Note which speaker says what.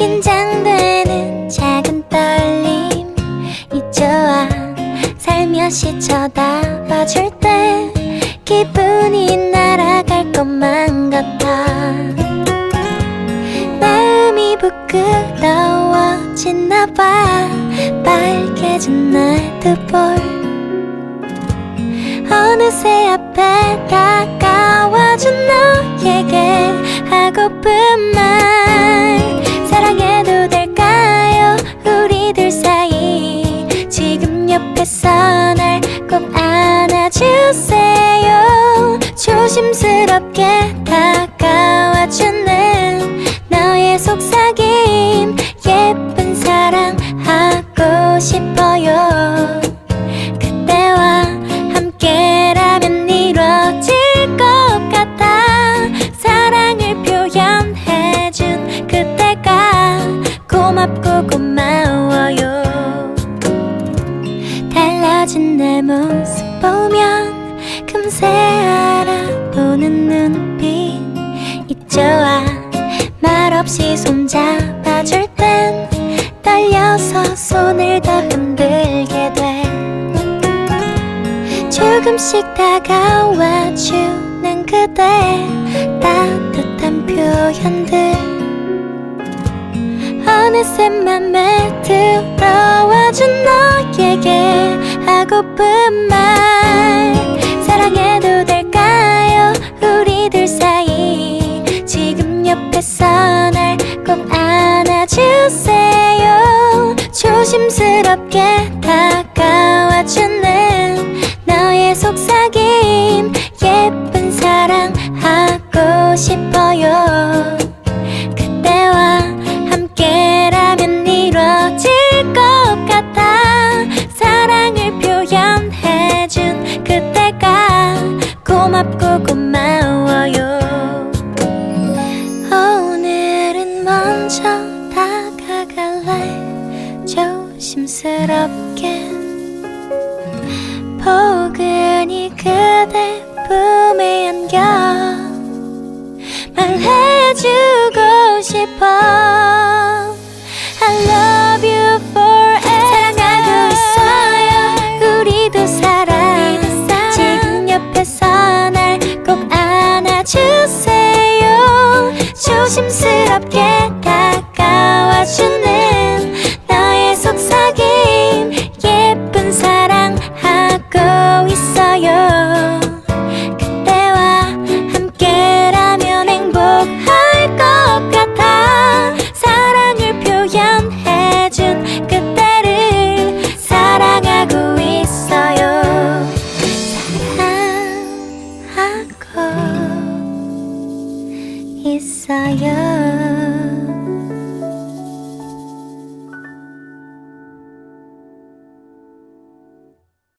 Speaker 1: 긴장되는 작은 떨림. 이좋아 살며시 쳐다봐줄 때 기분이 날아갈 것만 같아. 마음이 부끄러워지나 봐. 빨개진 날 두 볼. 어느새 앞에 다가와준 너에게 하고픈 말. 옆에서 날 꼭 안아주세요. 조심스럽게 다가와주는 너의 속삭임. 예쁜 사랑 하고 싶어 보면 금세 알아보는 눈빛 있죠아 말없이 손잡아줄 땐 떨려서 손을 더 흔들게 돼. 조금씩 다가와 주는 그대 따뜻한 표현들. 어느새 맘에 들어와준 너에게 하고픈 말 사랑해도 될까요? 우리들 사이 지금 옆에서 날 꼭 안아주세요. 조심스럽게 다가와주는 조심스럽게 포근히 그대 품에 안겨 말해주고 싶어. I love you forever. 사랑하고 있어요. 우리도 사랑. 지금 옆에서 날 꼭 안아주세요. 조심스럽 있어요